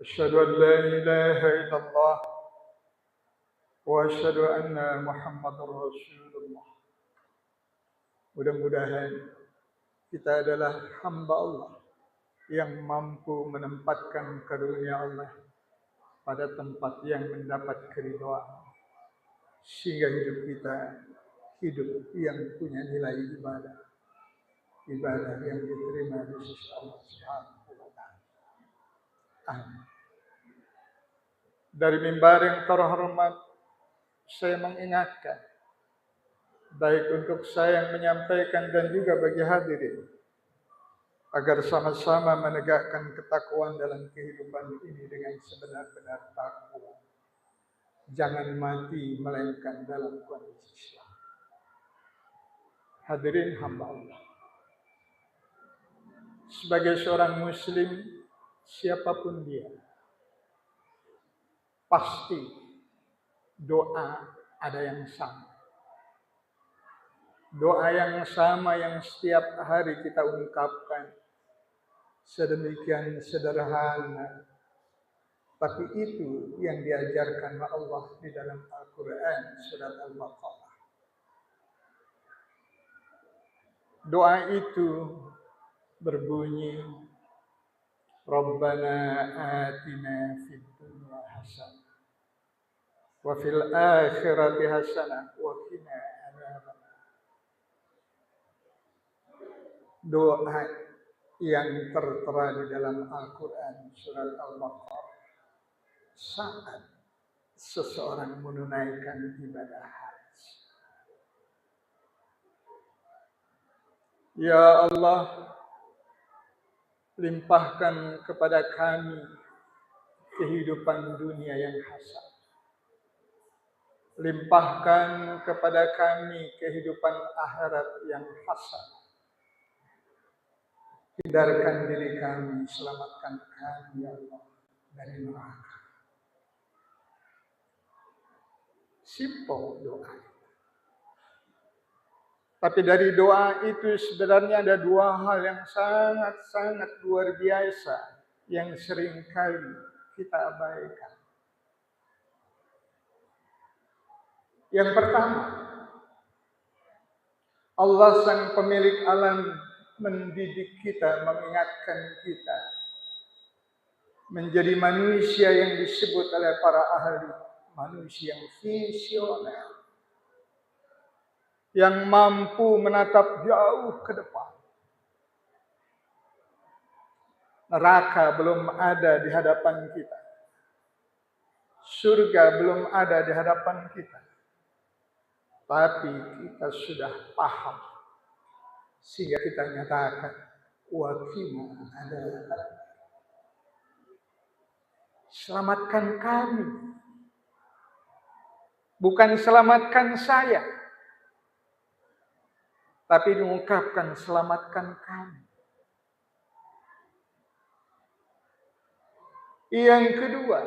أشهد أن لا إله إلا الله وأشهد أن محمد رسول الله Mudah-mudahan kita adalah hamba Allah yang mampu menempatkan karunia Allah pada tempat yang mendapat keridhaan sehingga hidup kita hidup yang punya nilai ibadah ibadah yang diterima di sisi Allah Subhanahu wa taala. Amin. dari mimbar yang terhormat saya mengingatkan baik untuk saya yang menyampaikan dan juga bagi hadirin agar sama-sama menegakkan ketakwaan dalam kehidupan ini dengan sebenar-benar takwa. Jangan mati melainkan dalam kondisi Islam. Hadirin hamba Allah. Sebagai seorang muslim, siapa pun dia, pasti doa ada yang sama. Doa yang sama yang setiap hari kita ungkapkan sedemikian sederhana. Tapi itu yang diajarkan Allah di dalam Al-Quran surat Al-Baqarah. Doa itu berbunyi Fid dunya hasanah wa fil akhirati hasanah wa qina adzabannar. Doa yang tertera di dalam Al-Quran surat Al-Baqarah saat seseorang menunaikan ibadah haji. Ya Allah, limpahkan kepada kami kehidupan dunia yang hasan. Limpahkan kepada kami kehidupan akhirat yang hasan. Hindarkan diri kami, selamatkan kami ya Allah dari neraka. Simple doa. Tapi dari doa itu sebenarnya ada dua hal yang sangat-sangat luar biasa yang sering kali kita abaikan. Yang pertama, Allah sang pemilik alam mendidik kita, mengingatkan kita menjadi manusia yang disebut oleh para ahli manusia yang visioner yang mampu menatap jauh ke depan. Neraka belum ada di hadapan kita. Surga belum ada di hadapan kita. Tapi kita sudah paham. Sehingga kita nyatakan. Wakima adalah Selamatkan kami. Bukan selamatkan saya tapi diungkapkan selamatkan kami. Yang kedua,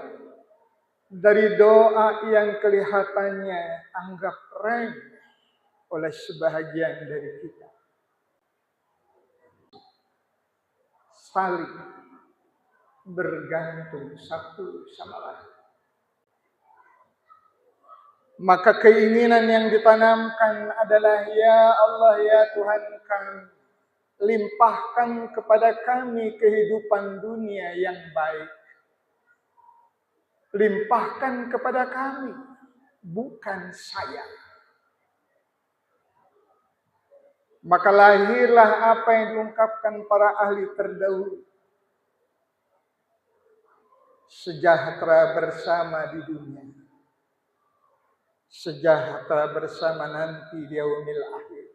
dari doa yang kelihatannya anggap remeh oleh sebahagian dari kita. Saling bergantung satu sama lain. Maka keinginan yang ditanamkan adalah ya Allah ya Tuhan kami limpahkan kepada kami kehidupan dunia yang baik. Limpahkan kepada kami bukan saya. Maka lahirlah apa yang diungkapkan para ahli terdahulu. Sejahtera bersama di dunia sejahtera bersama nanti di yaumil akhir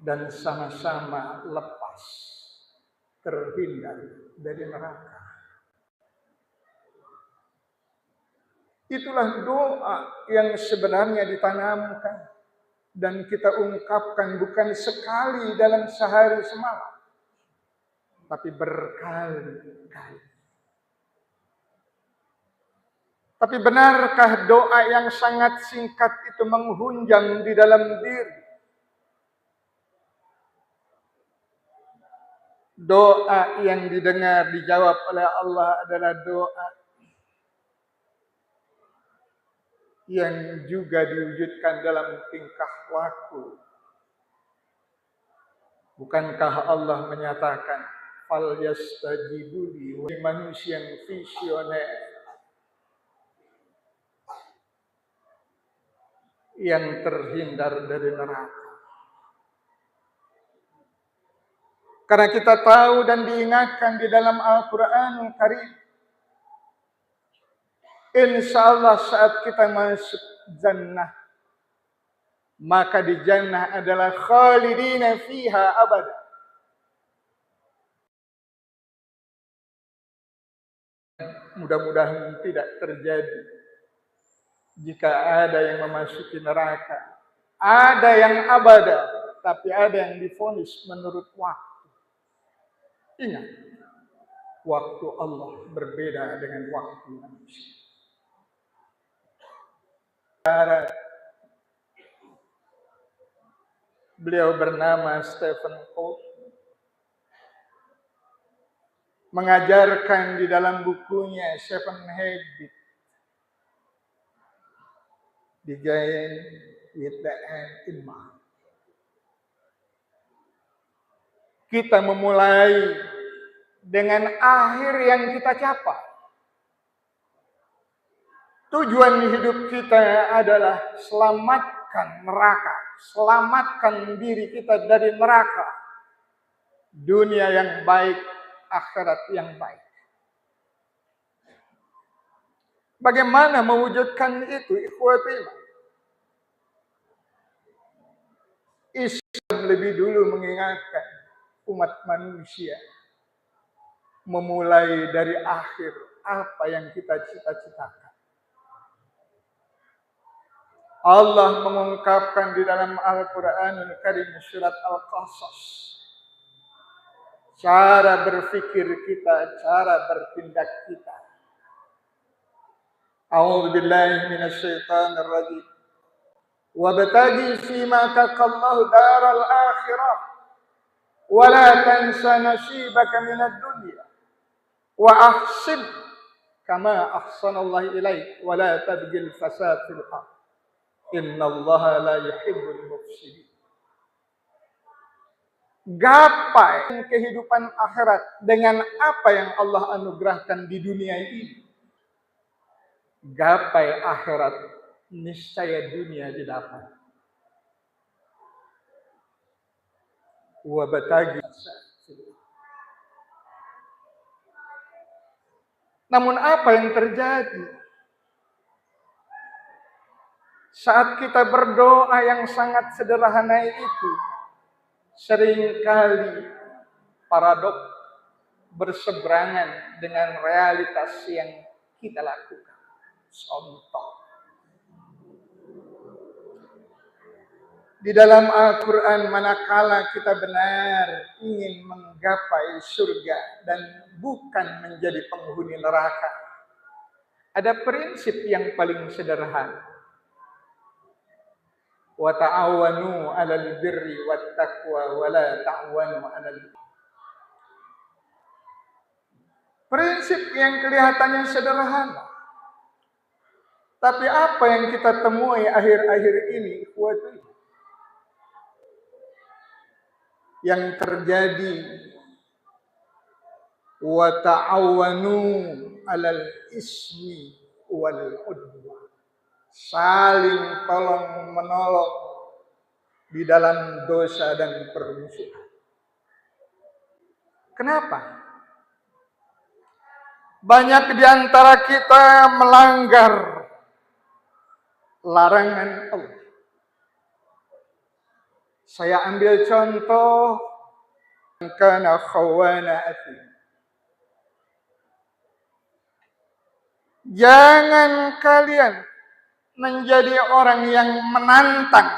dan sama-sama lepas terhindar dari neraka. Itulah doa yang sebenarnya ditanamkan dan kita ungkapkan bukan sekali dalam sehari semalam, tapi berkali-kali. Tapi benarkah doa yang sangat singkat itu menghunjang di dalam diri? Doa yang didengar dijawab oleh Allah adalah doa yang juga diwujudkan dalam tingkah laku. Bukankah Allah menyatakan fal yastajibuli manusia yang visioner yang terhindar dari neraka. Karena kita tahu dan diingatkan di dalam Al-Quranul Karim. Insya Allah saat kita masuk jannah. Maka di jannah adalah khalidina fiha abad. Mudah-mudahan tidak terjadi. Jika ada yang memasuki neraka. Ada yang abada. Tapi ada yang difonis menurut waktu. Ingat, waktu Allah berbeda dengan waktu manusia. Beliau bernama Stephen Colt. Mengajarkan di dalam bukunya Seven Habits. Begin with the in kita memulai dengan akhir yang kita capai. Tujuan hidup kita adalah selamatkan neraka, selamatkan diri kita dari neraka. Dunia yang baik, akhirat yang baik. Bagaimana mewujudkan itu ikhwatillah? Islam lebih dulu mengingatkan umat manusia memulai dari akhir apa yang kita cita-citakan. Allah mengungkapkan di dalam Al-Quranul Karim surat Al-Qasas cara berpikir kita, cara bertindak kita. A'udzu billahi minasyaitonir rajim. Wabtaghi fima taqallahu daral akhirah ولا تنس نصيبك من الدنيا وأحسن كما أحسن الله إليك ولا تبغي الفساد في الأرض إن الله لا يحب المفسدين Gapai kehidupan akhirat dengan apa yang Allah anugerahkan di dunia ini. Gapai akhirat niscaya dunia didapat. wabtagi Namun apa yang terjadi? Saat kita berdoa yang sangat sederhana itu, sering kali paradok berseberangan dengan realitas yang kita lakukan. Contoh, Di dalam Al-Quran manakala kita benar ingin menggapai surga dan bukan menjadi penghuni neraka. Ada prinsip yang paling sederhana. Wa ta'awanu 'alal birri wat taqwa wa la ta'awanu 'alal Prinsip yang kelihatannya sederhana. Tapi apa yang kita temui akhir-akhir ini, yang terjadi. Wa ta'awanu 'alal ismi wal udwa. Saling tolong menolong di dalam dosa dan permusuhan. Kenapa? Banyak di antara kita melanggar larangan Allah saya ambil contoh. Karena khawana Jangan kalian menjadi orang yang menantang.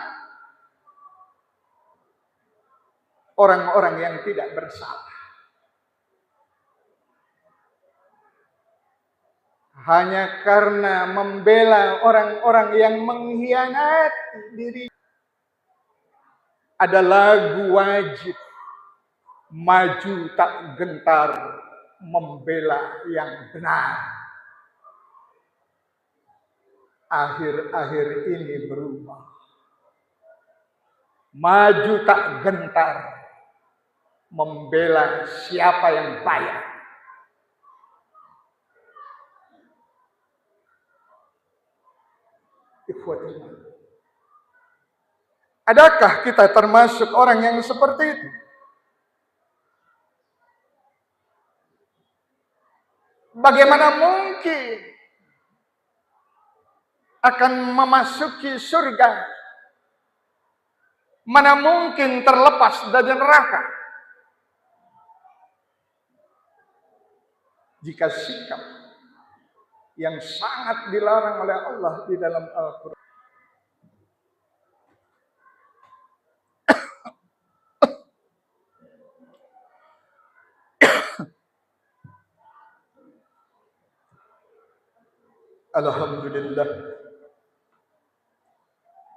Orang-orang yang tidak bersalah. Hanya karena membela orang-orang yang mengkhianati diri ada lagu wajib maju tak gentar membela yang benar. Akhir-akhir ini berubah. Maju tak gentar membela siapa yang bayar. Adakah kita termasuk orang yang seperti itu? Bagaimana mungkin akan memasuki surga? Mana mungkin terlepas dari neraka? Jika sikap yang sangat dilarang oleh Allah di dalam Al-Quran. Alhamdulillah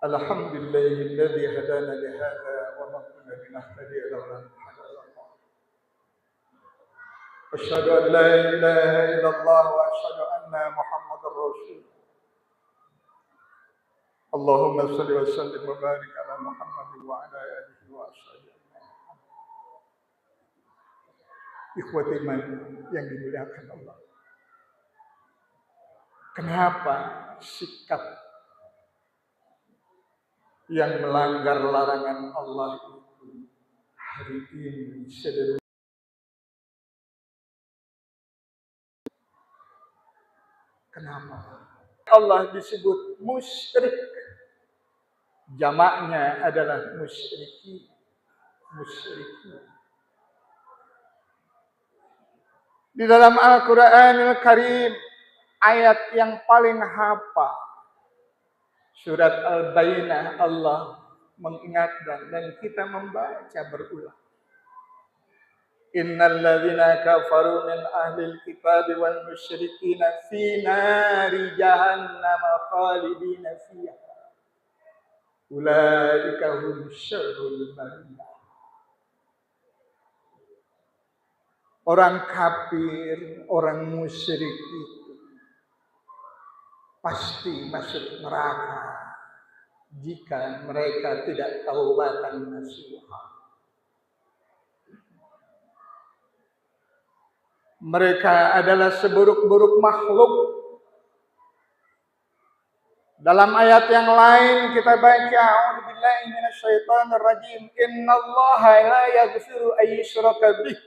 الحمد لله الذي هدانا لهذا وما كنا لنهتدي لولا ان هدانا أشهد أن لا إله إلا الله وأشهد أن محمد رسول اللهم صل وسلم وبارك على محمد وعلى آله وأصحابه Ikhwati iman yang Allah. Kenapa sikap yang melanggar larangan Allah itu hari ini sedang Kenapa? Allah disebut musyrik. Jamaknya adalah musyriki. Musyriki. Di dalam Al-Quranul Karim, ayat yang paling hafal. Surat Al-Bayyinah Allah mengingatkan dan kita membaca berulang. Innal ladzina kafaru min ahlil kitab wal musyrikin fi nari jahannam khalidina fiha. Ulaika hum syarrul bariyah. Orang kafir, orang musyrik itu pasti masuk neraka jika mereka tidak taubatan nasuha. Mereka adalah seburuk-buruk makhluk. Dalam ayat yang lain kita baca A'udzubillahi minasyaitonir rajim. Innallaha la yaghfiru ay yushraka bih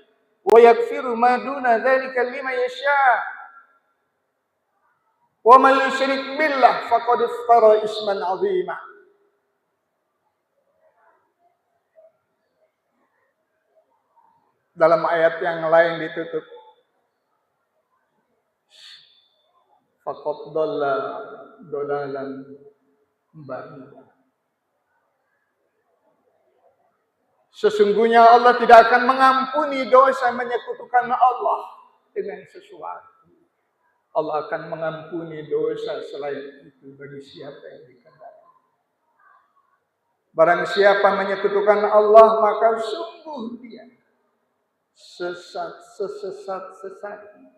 wa yaghfiru ma duna dzalika liman yasha. Wa man yusyrik billah faqad iftara isman 'azima. Dalam ayat yang lain ditutup faqad dhalla dhalalan ba'ida. Sesungguhnya Allah tidak akan mengampuni dosa menyekutukan Allah dengan sesuatu. Allah akan mengampuni dosa selain itu bagi siapa yang dikehendaki. Barang siapa menyekutukan Allah maka sungguh dia sesat sesesat sesatnya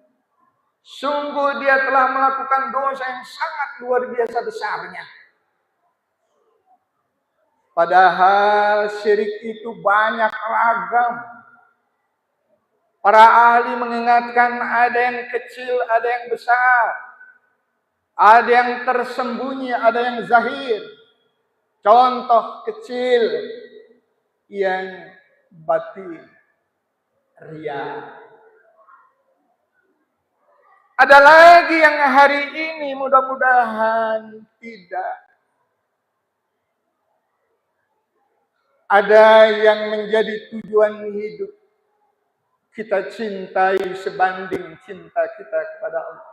Sungguh dia telah melakukan dosa yang sangat luar biasa besarnya. Padahal syirik itu banyak ragam. Para ahli mengingatkan ada yang kecil, ada yang besar. Ada yang tersembunyi, ada yang zahir. Contoh kecil yang batin. Ria ada lagi yang hari ini mudah-mudahan tidak. Ada yang menjadi tujuan hidup. Kita cintai sebanding cinta kita kepada Allah.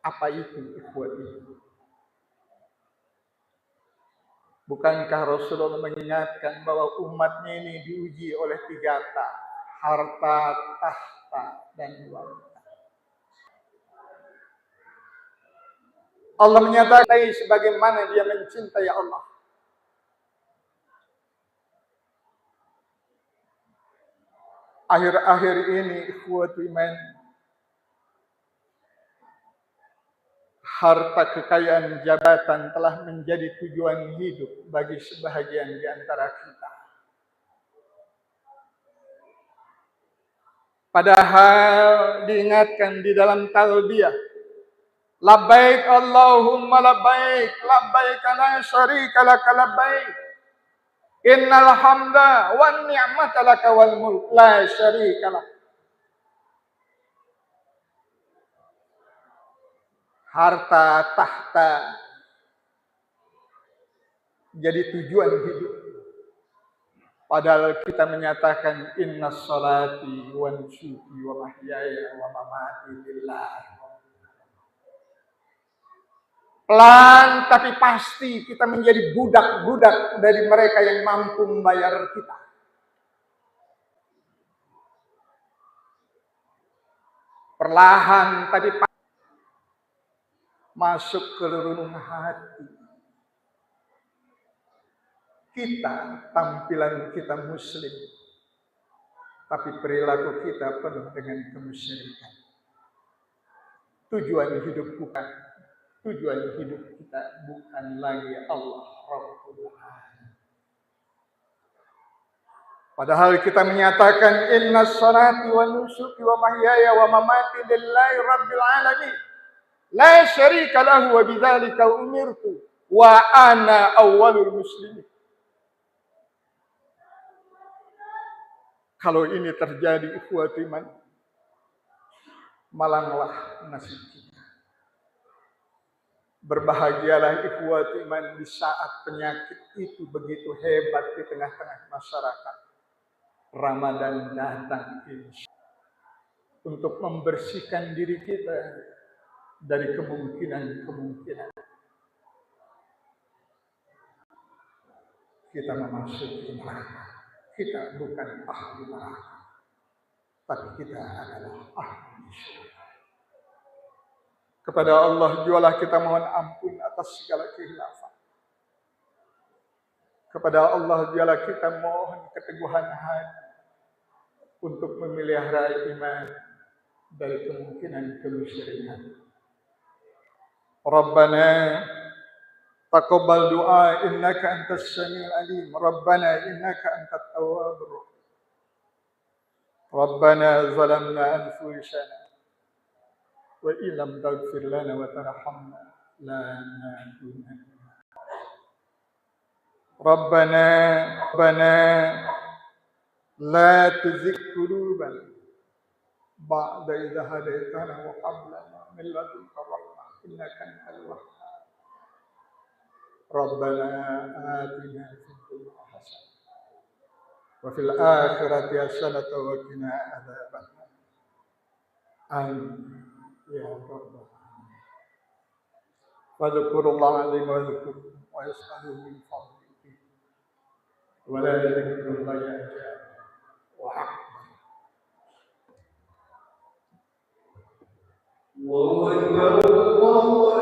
Apa itu ikhwan itu? Bukankah Rasulullah mengingatkan bahwa umatnya ini diuji oleh tiga tak. Harta, tahta, dan wanita. Allah menyatakan sebagaimana dia mencintai Allah. Akhir-akhir ini ikhwatu iman harta kekayaan jabatan telah menjadi tujuan hidup bagi sebahagian di antara kita. Padahal diingatkan di dalam talbiyah Labbaik Allahumma labbaik labbaik la syarika labbaik Innal hamda wan ni'mata laka wal mulk la syarika lak Harta tahta jadi tujuan hidup Padahal kita menyatakan inna salati wa nusuki wa mahyaya wa mamati lillah. Pelan tapi pasti kita menjadi budak-budak dari mereka yang mampu membayar kita. Perlahan tapi masuk ke lurung hati kita, tampilan kita muslim, tapi perilaku kita penuh dengan kemusyrikan. Tujuan hidup bukan, tujuan hidup kita bukan lagi Allah Rabbul. Padahal kita menyatakan inna salati wa nusuki wa mahyaya wa mamati lillahi rabbil alamin. La syarika lahu wa bidzalika umirtu wa ana awwalul muslimin. Kalau ini terjadi ikhwati iman, malanglah nasib. Berbahagialah ikhwati iman di saat penyakit itu begitu hebat di tengah-tengah masyarakat. Ramadan datang insya untuk membersihkan diri kita dari kemungkinan-kemungkinan. Kita memasuki neraka. Kita bukan ahli neraka. Tapi kita adalah ahli syurga. Kepada Allah jualah kita mohon ampun atas segala kehilafan. Kepada Allah jualah kita mohon keteguhan hati untuk memelihara iman dari kemungkinan kemusyrikan. Rabbana taqabbal du'a innaka antas samil alim. Rabbana innaka antat tawwabur rahim. Rabbana zalamna anfusana وإن لم تغفر لنا وترحمنا لا نكونن ربنا ربنا لا تزغ قلوبنا بعد إذا هديتنا وهب لنا من لدنك الرحمة إنك أنت الوهاب. ربنا آتنا في الدنيا حسنة وفي الآخرة حسنة وقنا عذاب النار. آمين. فاذكروا الله العظيم واذكروا ويسألوا من فضله ولا ذكر الله أجاب وأكبر الله أكبر